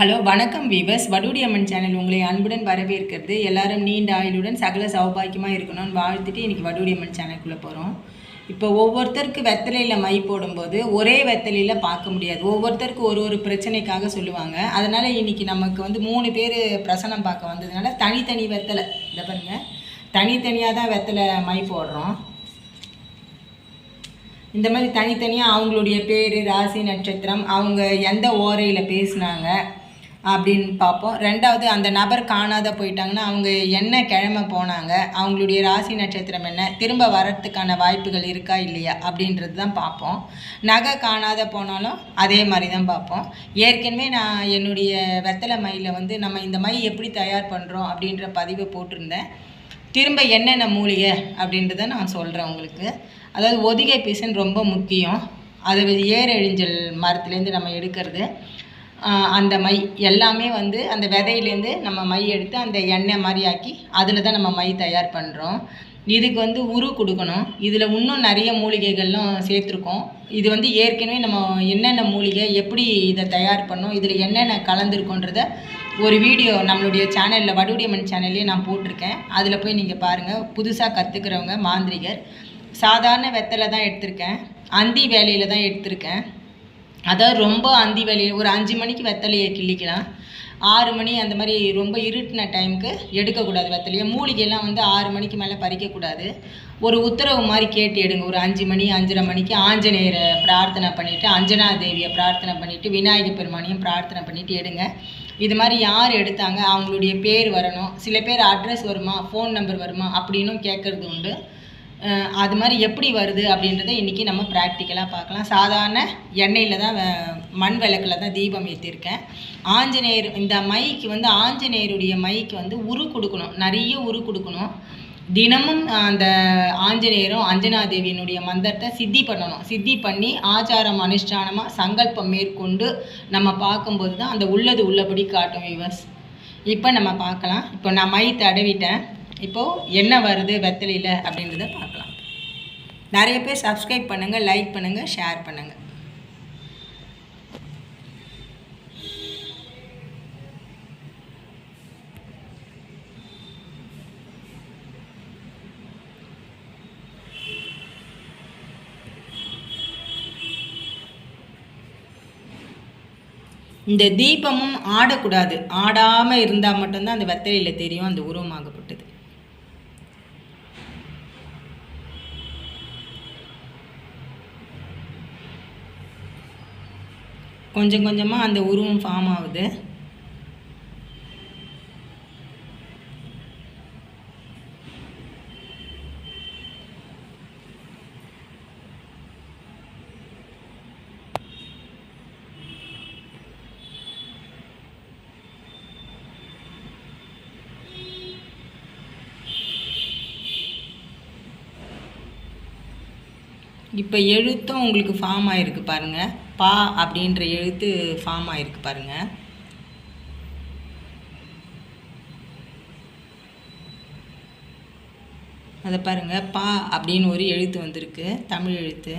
Hello வணக்கம் viewers. வடுடி அம்மன் channel உங்களை அன்புடன் வரவேற்கிறது. எல்லாரும் நீண்ட ஆயுளுடன் சகல சௌபாக்கியமாக இருக்கணும்னு வாழ்த்துட்டு இன்றைக்கி வடுடி அம்மன் சேனலுக்குள்ளே போகிறோம் இப்போ ஒவ்வொருத்தருக்கு வெத்தலையில் மை போடும்போது ஒரே வெத்தலையில் பார்க்க முடியாது. ஒவ்வொருத்தருக்கு ஒரு ஒரு பிரச்சனைக்காக சொல்லுவாங்க. அதனால் இன்னைக்கு நமக்கு வந்து மூணு பேர் பிரசனம் பார்க்க வந்ததுனால தனித்தனி வெத்தலை. இதை பாருங்கள் தனித்தனியாக தான் வெத்தலை மை போடுறோம். இந்த மாதிரி தனித்தனியாக அவங்களுடைய பேர் ராசி நட்சத்திரம் அவங்க எந்த ஓரையில் பேசுனாங்க அப்படின்னு பார்ப்போம். ரெண்டாவது அந்த நபர் காணாத போயிட்டாங்கன்னா அவங்க என்ன கிழமை போனாங்க அவங்களுடைய ராசி நட்சத்திரம் என்ன திரும்ப வரத்துக்கான வாய்ப்புகள் இருக்கா இல்லையா அப்படின்றது தான் பார்ப்போம். நகை காணாத போனாலும் அதே மாதிரி தான் பார்ப்போம். ஏற்கனவே நான் என்னுடைய வெத்தலை மயில வந்து நம்ம இந்த மை எப்படி தயார் பண்ணுறோம் அப்படின்ற பதிவை போட்டிருந்தேன். திரும்ப என்னென்ன மூலிகை அப்படின்றத நான் சொல்கிறேன் உங்களுக்கு. அதாவது ஒதிகை பீசன் ரொம்ப முக்கியம். அது ஏரெழிஞ்சல் மரத்துலேருந்து நம்ம எடுக்கிறது. அந்த மை எல்லாமே வந்து அந்த விதையிலேருந்து நம்ம மை எடுத்து அந்த எண்ணெய் மாதிரி ஆக்கி அதில் தான் நம்ம மை தயார் பண்ணுறோம் இதுக்கு வந்து உரு கொடுக்கணும். இதில் இன்னும் நிறைய மூலிகைகள்லாம் சேர்த்துருக்கோம். இது வந்து ஏற்கனவே நம்ம என்னென்ன மூலிகை எப்படி இதை தயார் பண்ணோம் இதில் என்னென்ன கலந்துருக்கோன்றத ஒரு வீடியோ நம்மளுடைய சேனலில் வடுவடியம்மன் சேனல்லே நான் போட்டிருக்கேன். அதில் போய் நீங்கள் பாருங்கள் புதுசாக கற்றுக்கிறவங்க மாந்திரிகர். சாதாரண வெத்தலை தான் எடுத்திருக்கேன். அந்தி வேலையில் தான் எடுத்திருக்கேன். அதாவது ரொம்ப அந்தி வேலையில் ஒரு அஞ்சு மணிக்கு வெத்தலையை கிள்ளிக்கலாம். ஆறு மணி அந்த மாதிரி ரொம்ப இருட்டின டைமுக்கு எடுக்கக்கூடாது வெத்தலையை. மூலிகையெல்லாம் வந்து ஆறு மணிக்கு மேலே பறிக்கக்கூடாது. ஒரு உத்தரவு மாதிரி கேட்டு எடுங்க. ஒரு அஞ்சு மணி அஞ்சரை மணிக்கு ஆஞ்சநேயரை பிரார்த்தனை பண்ணிவிட்டு அஞ்சனா தேவியை பிரார்த்தனை பண்ணிவிட்டு விநாயகர் பெருமானையும் பிரார்த்தனை பண்ணிவிட்டு எடுங்க. இது மாதிரி யார் எடுத்தாங்க? அவங்களுடைய பேர் வரணும். சில பேர் அட்ரஸ் வருமா? ஃபோன் நம்பர் வருமா? அப்படின்னும் கேட்குறது உண்டு. அது மாதிரி எப்படி வருது அப்படின்றத இன்றைக்கி நம்ம ப்ராக்டிக்கலாக பார்க்கலாம். சாதாரண எண்ணெயில் தான் மண் விளக்கில் தான் தீபம் ஏற்றிருக்கேன் ஆஞ்சநேயர் இந்த மைக்கு வந்து ஆஞ்சநேயருடைய மைக்கு வந்து உரு கொடுக்கணும். நிறைய உரு கொடுக்கணும். தினமும் அந்த ஆஞ்சநேயரும் அஞ்சனாதேவியினுடைய மந்திரத்தை சித்தி பண்ணணும். சித்தி பண்ணி ஆச்சாரம் அனுஷ்டானமாக சங்கல்பம் மேற்கொண்டு நம்ம பார்க்கும்போது தான் அந்த உள்ளது உள்ளபடி காட்டும் விவஸ் இப்போ நம்ம பார்க்கலாம். இப்போ நான் மை தடவிட்டேன். இப்போது என்ன வருது வெத்தலையில் அப்படின்றத பார்க்கலாம். நிறைய பேர் சப்ஸ்கிரைப் பண்ணுங்கள் லைக் பண்ணுங்கள் ஷேர் பண்ணுங்கள் இந்த தீபமும் ஆடக்கூடாது. ஆடாமல் இருந்தால் மட்டும்தான் அந்த வெத்தலையில் தெரியும் அந்த உருவமாகப்பட்டது. கொஞ்சம் கொஞ்சமாக அந்த உருவம் ஃபார்ம் ஆகுது. இப்போ எழுத்தும் உங்களுக்கு ஃபார்ம் ஆகிருக்கு பாருங்க. பா அப்படின்ற எழுத்து ஃபார்ம் ஆகிருக்கு பாருங்க. அதை பாருங்கள் பா அப்படின்னு ஒரு எழுத்து வந்திருக்கு. தமிழ் எழுத்து.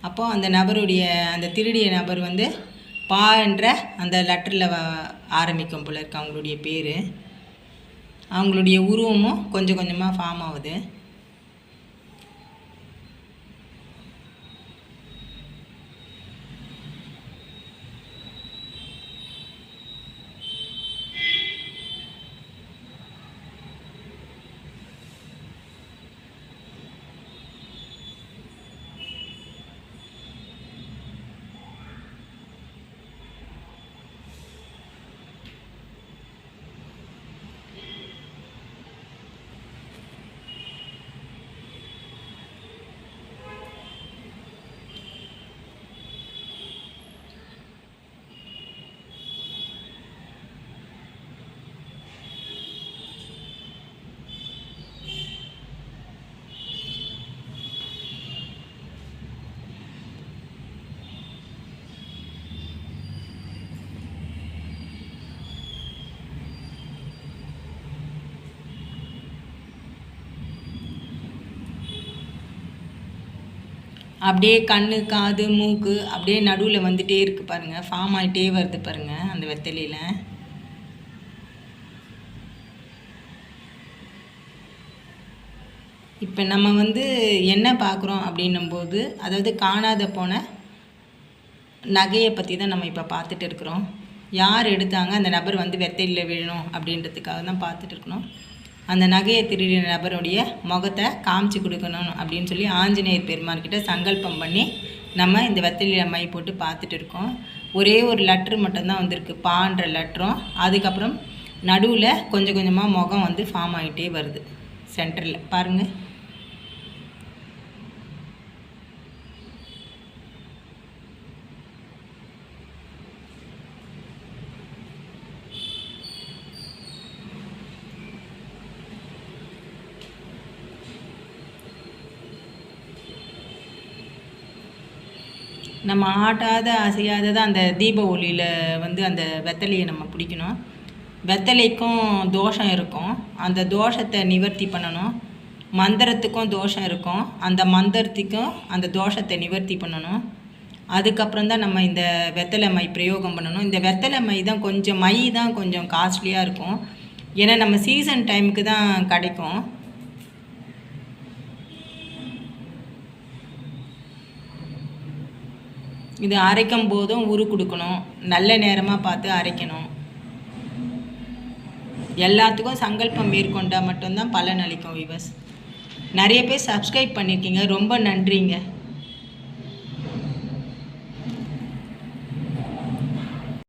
அப்போ அந்த நபருடைய அந்த திருடிய நபர் வந்து பா என்ற அந்த லெட்டரில் ஆரம்பிக்கும் போல இருக்கு அவங்களுடைய பேர். அவங்களுடைய உருவமும் கொஞ்சம் கொஞ்சமாக ஃபார்ம் ஆகுது. அப்படியே கண்ணு காது மூக்கு அப்படியே நடுவில் வந்துகிட்டே இருக்குது பாருங்கள் ஃபார்ம் ஆகிட்டே வருது பாருங்கள் அந்த வெத்தலையில். இப்போ நம்ம வந்து என்ன பார்க்குறோம் அப்படின்னும்போது அதாவது காணாத போன நகையை பற்றி தான் நம்ம இப்போ பார்த்துட்டு இருக்கிறோம். யார் எடுத்தாங்க? அந்த நபர் வந்து வெத்தையில் விழணும் அப்படின்றதுக்காக தான் பார்த்துட்டு இருக்கிறோம். அந்த நகையை திருடிய நபருடைய முகத்தை காமிச்சு கொடுக்கணும் அப்படின்னு சொல்லி ஆஞ்சநேயர் பெருமான்கிட்ட சங்கல்பம் பண்ணி நம்ம இந்த வெத்தலையில் மை போட்டு பார்த்துட்டு இருக்கோம். ஒரே ஒரு லெட்ரு மட்டும்தான் வந்திருக்கு. பான்ற லெட்டரும். அதுக்கப்புறம் நடுவில் கொஞ்சம் கொஞ்சமாக முகம் வந்து ஃபார்ம் ஆகிட்டே வருது. சென்டரில் பாருங்கள் நம்ம ஆட்டாத அசையாததை அந்த தீப ஒளியில் வந்து அந்த வெத்தலையை நம்ம பிடிக்கணும். வெத்தலைக்கும் தோஷம் இருக்கும். அந்த தோஷத்தை நிவர்த்தி பண்ணணும். மந்திரத்துக்கும் தோஷம் இருக்கும். அந்த மந்திரத்துக்கும் அந்த தோஷத்தை நிவர்த்தி பண்ணணும். அதுக்கப்புறம் தான் நம்ம இந்த வெத்தலை மை பிரயோகம் பண்ணணும். இந்த வெத்தலை மை தான் கொஞ்சம் மை தான் கொஞ்சம் காஸ்ட்லியாக இருக்கும். ஏன்னா நம்ம சீசன் டைமுக்கு தான் கிடைக்கும். இது அரைக்கும் போதும் உரு கொடுக்கணும். நல்ல நேரமாக பார்த்து அரைக்கணும். எல்லாத்துக்கும் சங்கல்பம் மேற்கொண்டால் மட்டும்தான் பலன் அளிக்கும் விவஸ் நிறைய பேர் சப்ஸ்கிரைப் பண்ணியிருக்கீங்க ரொம்ப நன்றிங்க.